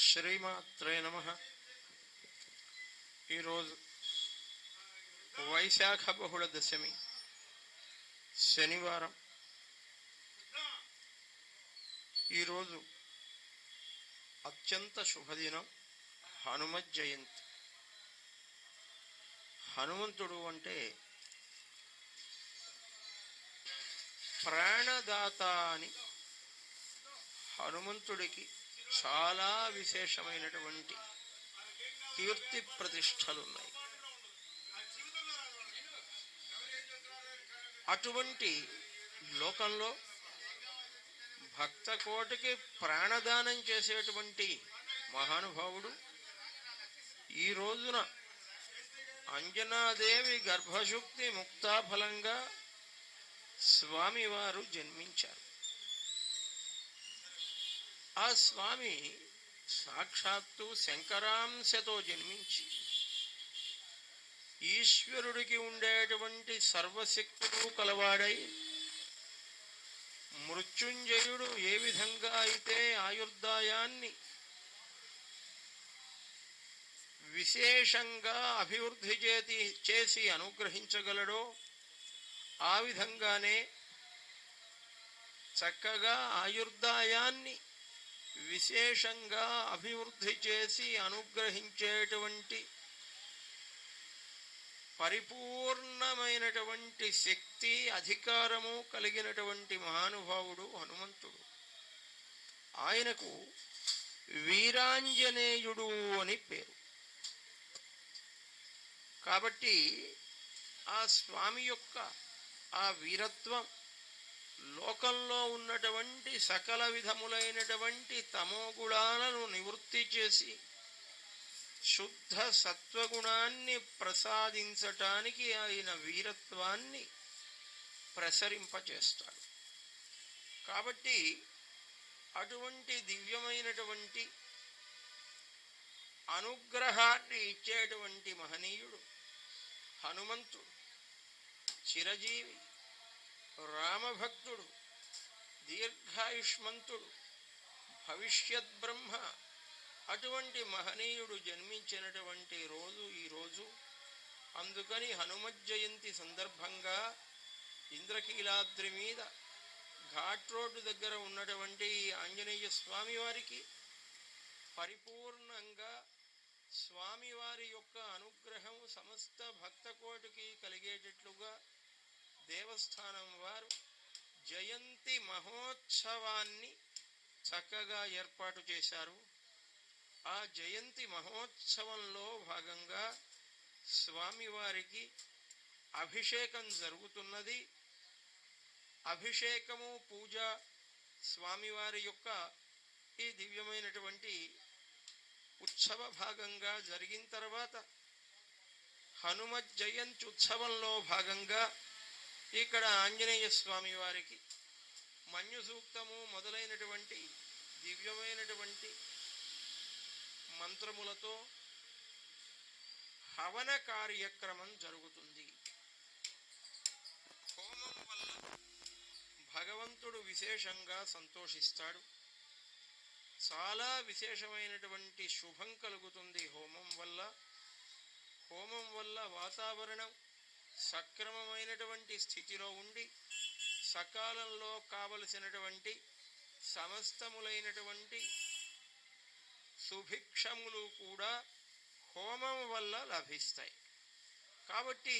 శ్రీమాత్రే నమ. ఈరోజు వైశాఖ బహుళ దశమి శనివారం. ఈరోజు అత్యంత శుభదినం హనుమత్ జయంతి. హనుమంతుడు అంటే ప్రాణదాత అని హనుమంతుడికి చాలా విశేషమైనటువంటి కీర్తి ప్రతిష్టలున్నాయి. అటువంటి లోకంలో భక్త కోటికి ప్రాణదానం చేసేటువంటి మహానుభావుడు ఈ రోజున అంజనాదేవి గర్భశుక్తి ముక్తాఫలంగా స్వామివారు జన్మించారు. ఆ స్వామి సాక్షాత్తు శంకరాంశతో జన్మించి ఈశ్వరుడికి ఉండేటువంటి సర్వశక్తులు కలవాడై మృత్యుంజయుడు ఏ విధంగా అయితే ఆయుర్దాయాన్ని విశేషంగా అభివృద్ధి చేతి చేసి అనుగ్రహించగలడో ఆ విధంగానే చక్కగా ఆయుర్దాయాన్ని విశేషంగా అభివృద్ధి చేసి అనుగ్రహించేటువంటి పరిపూర్ణమైనటువంటి శక్తి అధికారము కలిగినటువంటి మహానుభావుడు హనుమంతుడు. ఆయనకు వీరాంజనేయుడు అని పేరు. కాబట్టి ఆ స్వామి యొక్క ఆ వీరత్వం లోకంలో ఉన్నటువంటి సకల విధములైనటువంటి తమోగుణాలను నివృత్తి చేసి శుద్ధ సత్వగుణాన్ని ప్రసాదించటానికి ఆయన వీరత్వాన్ని ప్రసరింపచేస్తాడు. కాబట్టి అటువంటి దివ్యమైనటువంటి అనుగ్రహాన్ని ఇచ్చేటువంటి మహనీయుడు హనుమంతుడు చిరజీవి. రామభక్తుడు దీర్ఘాయుష్మంతుడు భవిష్యత్ బ్రహ్మ. అటువంటి మహనీయుడు జన్మించినటువంటి రోజు ఈ రోజు. అందుకని హనుమత్ జయంతి సందర్భంగా ఇంద్రకీలాద్రి మీద ఘాట్ రోడ్డు దగ్గర ఉన్నటువంటి ఈ ఆంజనేయ స్వామి వారికి పరిపూర్ణంగా స్వామివారి యొక్క అనుగ్రహం సమస్త భక్తకోటికి కలిగేటట్లుగా దేవస్థానం వారు జయంతి మహోత్సవాన్ని చక్కగా ఏర్పాటు చేశారు. ఆ జయంతి మహోత్సవంలో భాగంగా స్వామివారికి అభిషేకం జరుగుతున్నది. అభిషేకము పూజ స్వామివారి యొక్క ఈ దివ్యమైనటువంటి ఉత్సవ భాగంగా జరిగిన తర్వాత హనుమ జయంతి ఉత్సవంలో భాగంగా ఇక్కడ ఆంజనేయ స్వామి వారికి మన్యు సూక్తము మొదలైనటువంటి దివ్యమైనటువంటి మంత్రములతో హవన కార్యక్రమం జరుగుతుంది. హోమం వల్ల భగవంతుడు విశేషంగా సంతోషిస్తాడు. చాలా విశేషమైనటువంటి శుభం కలుగుతుంది హోమం వల్ల. హోమం వల్ల వాతావరణం సక్రమమైనటువంటి స్థితిలో ఉండి సకాలంలో కావలసినటువంటి సమస్తములైనటువంటి సుభిక్షములు కూడా హోమం వల్ల లభిస్తాయి. కాబట్టి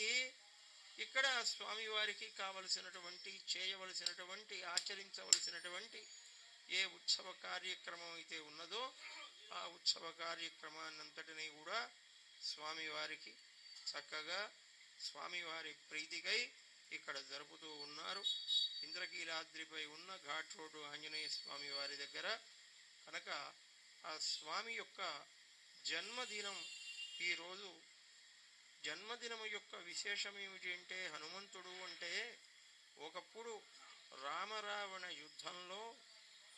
ఇక్కడ స్వామివారికి కావలసినటువంటి చేయవలసినటువంటి ఆచరించవలసినటువంటి ఏ ఉత్సవ కార్యక్రమం అయితే ఉన్నదో ఆ ఉత్సవ కార్యక్రమాన్నంతటినీ కూడా స్వామివారికి చక్కగా స్వామివారి ప్రీతికై ఇక్కడ జరుపుతూ ఉన్నారు. ఇంద్రకీలాద్రిపై ఉన్న ఘాట్ రోడ్డు ఆంజనేయ స్వామి వారి దగ్గర కనుక ఆ స్వామి యొక్క జన్మదినం ఈరోజు జన్మదినం యొక్క విశేషం ఏమిటి అంటే హనుమంతుడు అంటే ఒకప్పుడు రామరావణ యుద్ధంలో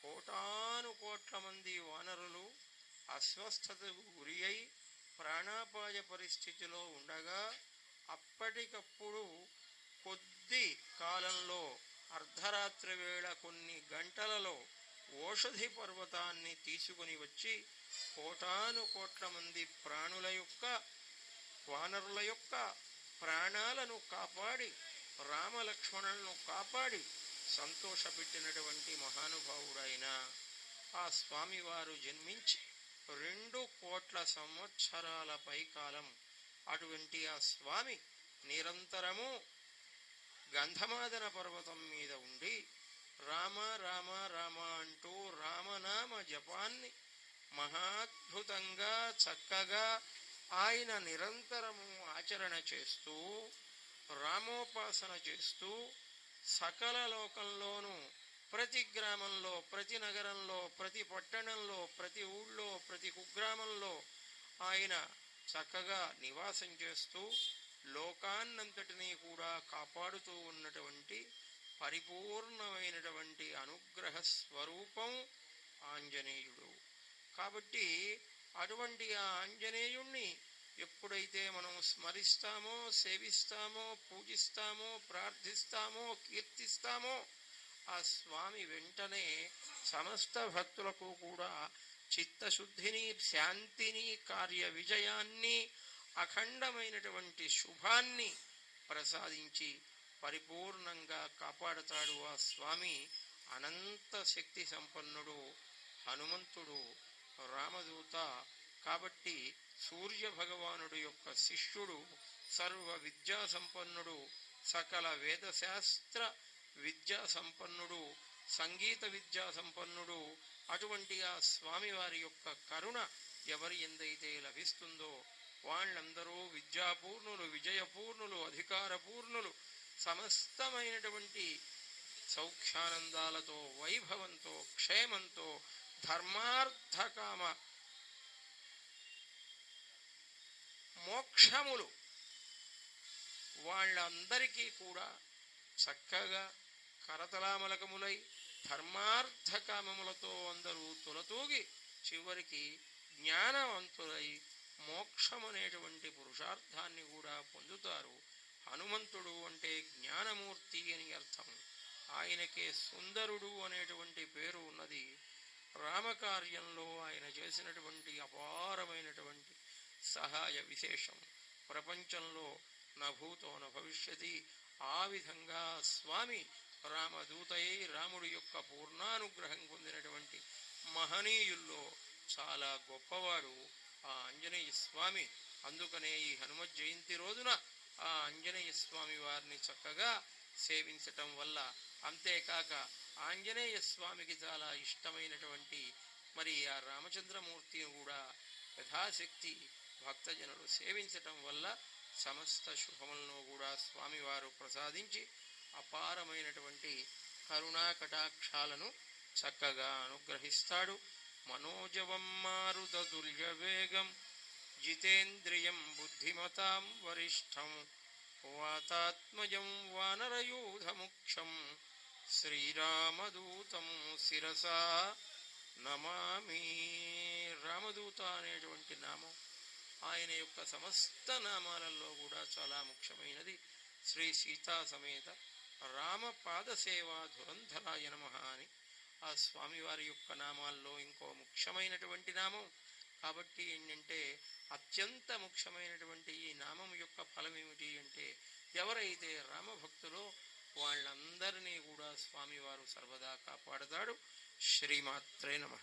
కోటాను కోట్ల మంది వానరులు అస్వస్థతకు గురి అయి ప్రాణాపాయ పరిస్థితిలో ఉండగా అప్పటికప్పుడు కొద్ది కాలంలో అర్ధరాత్రి వేళ కొన్ని గంటలలో ఓషధి పర్వతాన్ని తీసుకుని వచ్చి కోటాను కోట్ల మంది ప్రాణుల యొక్క వానరుల యొక్క ప్రాణాలను కాపాడి రామలక్ష్మణులను కాపాడి సంతోషపెట్టినటువంటి మహానుభావుడైన ఆ స్వామివారు జన్మించి రెండు కోట్ల సంవత్సరాల పైకాలం అటువంటి ఆ స్వామి నిరంతరము గంధమాదన పర్వతం మీద ఉండి రామ రామ రామ అంటూ రామనామ జపాన్ని మహాద్భుతంగా చక్కగా ఆయన నిరంతరము ఆచరణ చేస్తూ రామోపాసన చేస్తూ సకల లోకంలోనూ ప్రతి గ్రామంలో ప్రతి నగరంలో ప్రతి పట్టణంలో ప్రతి ఊళ్ళో ప్రతి కుగ్రామంలో ఆయన చక్కగా నివాసం చేస్తూ లోకాన్నంతటినీ కూడా కాపాడుతూ ఉన్నటువంటి పరిపూర్ణమైనటువంటి అనుగ్రహ స్వరూపం ఆంజనేయుడు. కాబట్టి అటువంటి ఆ ఆంజనేయుణ్ణి ఎప్పుడైతే మనం స్మరిస్తామో సేవిస్తామో పూజిస్తామో ప్రార్థిస్తామో కీర్తిస్తామో ఆ స్వామి వెంటనే సమస్త భక్తులకు కూడా చిత్తశుద్ధిని శాంతిని కార్య విజయాన్ని అఖండమైనటువంటి శుభాన్ని ప్రసాదించి పరిపూర్ణంగా కాపాడతాడు ఆ స్వామి అనంత శక్తి సంపన్నుడు హనుమంతుడు రామదూత. కాబట్టి సూర్య భగవానుడు యొక్క శిష్యుడు సర్వ విద్యా సంపన్నుడు సకల వేదశాస్త్ర విద్యా సంపన్నుడు సంగీత విద్యా సంపన్నుడు అటువంటి ఆ స్వామివారి యొక్క కరుణ ఎవరి ఎందైతే లభిస్తుందో వాళ్ళందరూ విద్యాపూర్ణులు విజయపూర్ణులు అధికారపూర్ణులు సమస్తమైనటువంటి సౌఖ్యానందాలతో వైభవంతో క్షేమంతో ధర్మార్థకామ మోక్షములు వాళ్ళందరికీ కూడా చక్కగా కరతలామలకములై ధర్మార్థకామములతో అందరూ తులతూగి చివరికి జ్ఞానవంతులై మోక్షమనేటువంటి పురుషార్థాన్ని కూడా పొందుతారు. హనుమంతుడు అంటే జ్ఞానమూర్తి అని అర్థం. ఆయనకే సుందరుడు అనేటువంటి పేరు ఉన్నది. రామకార్యంలో ఆయన చేసినటువంటి అపారమైనటువంటి సహాయ విశేషం. ప్రపంచంలో నభూతో భవిష్యతి. ఆ విధంగా స్వామి రామదూతయై రాముడి యొక్క పూర్ణానుగ్రహం పొందినటువంటి మహనీయుల్లో చాలా గొప్పవాడు ఆ ఆంజనేయ స్వామి. అందుకనే ఈ హనుమత్ జయంతి రోజున ఆ ఆంజనేయ స్వామి వారిని చక్కగా సేవించటం వల్ల అంతేకాక ఆంజనేయ స్వామికి చాలా ఇష్టమైనటువంటి మరి ఆ రామచంద్రమూర్తిని కూడా యథాశక్తి భక్తజనులు సేవించటం వల్ల సమస్త శుభములను కూడా స్వామివారు ప్రసాదించి అపారమైనటువంటి కరుణా కటాక్షాలను చక్కగా అనుగ్రహిస్తాడు. మనోజవం మారుదతుల్య వేగం జితేంద్రియం బుద్ధిమతాం వరిష్టం వాతాత్మజం వానరయూధముక్షం శ్రీరామదూతం శిరసా నమామి. రామదూత అనేటువంటి నామం ఆయన యొక్క సమస్త నామాలలో కూడా చాలా ముఖ్యమైనది. శ్రీ సీతా సమేత రామపాదసేవా ధురంధరాయ నమ అని. ఆ స్వామివారి యొక్క నామాల్లో ఇంకో ముఖ్యమైనటువంటి నామం. కాబట్టి ఏంటంటే అత్యంత ముఖ్యమైనటువంటి ఈ నామం యొక్క ఫలం ఏమిటి అంటే ఎవరైతే రామభక్తులో వాళ్ళందరినీ కూడా స్వామివారు సర్వదా కాపాడతాడు శ్రీమాత్రే నమ.